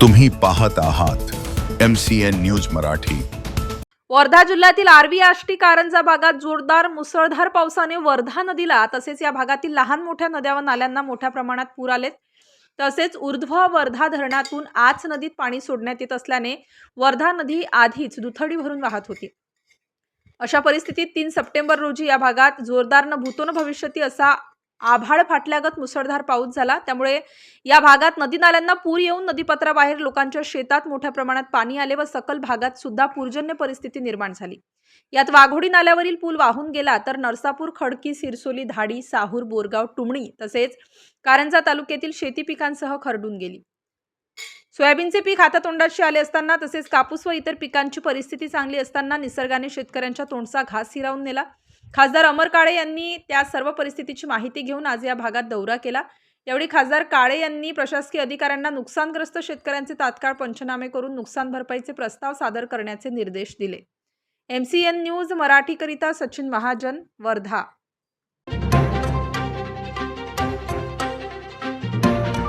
तुम्ही पाहत आहात M C N news Marathi. Wardha जिल्ह्यातील आर्वी आष्टी कारंजा भागात जोरदार मुसळधार पावसाने वर्धा नदीला तसेच या भागातील लहान मोठ्या नद्या व नाल्यांना मोठ्या प्रमाणात पूर आलेत. तसेच ऊर्ध्व वर्धा धरणातून आच नदीत पाणी सोडण्यात येत असल्याने वर्धा नदी आधीच दुथडी भरून वाहत होती. अशा परिस्थितीत तीन सप्टेंबर रोजी या भागात जोरदार न भूतोन भविष्यती असा आभाळ फाटल्यागत मुसळधार पाऊस झाला. त्यामुळे या भागात नदी नाल्यांना पूर येऊन नदीपात्राबाहेर लोकांच्या शेतात मोठ्या प्रमाणात पाणी आले व सकल भागात सुद्धा पूरजन्य परिस्थिती निर्माण झाली. यात वाघोडी नाल्यावरील पूल वाहून गेला तर नरसापूर खडकी सिरसोली धाडी साहूर बोरगाव टुमणी तसेच कारंजा तालुक्यातील शेती पिकांसह खरडून गेली. सोयाबीनचे पीक हातातोंडाशी आले असताना तसेच कापूस व इतर पिकांची परिस्थिती चांगली असताना निसर्गाने शेतकऱ्यांच्या तोंडचा घास हिरावून नेला. खासदार अमर काळे यांनी त्या सर्व परिस्थितीची माहिती घेऊन आज या भागात दौरा केला. यावेळी खासदार काळे यांनी प्रशासकीय अधिकाऱ्यांना नुकसानग्रस्त शेतकऱ्यांचे तात्काळ पंचनामे करून नुकसान भरपाईचे प्रस्ताव सादर करण्याचे निर्देश दिले. एम सी एन न्यूज मराठीकरिता सचिन महाजन वर्धा.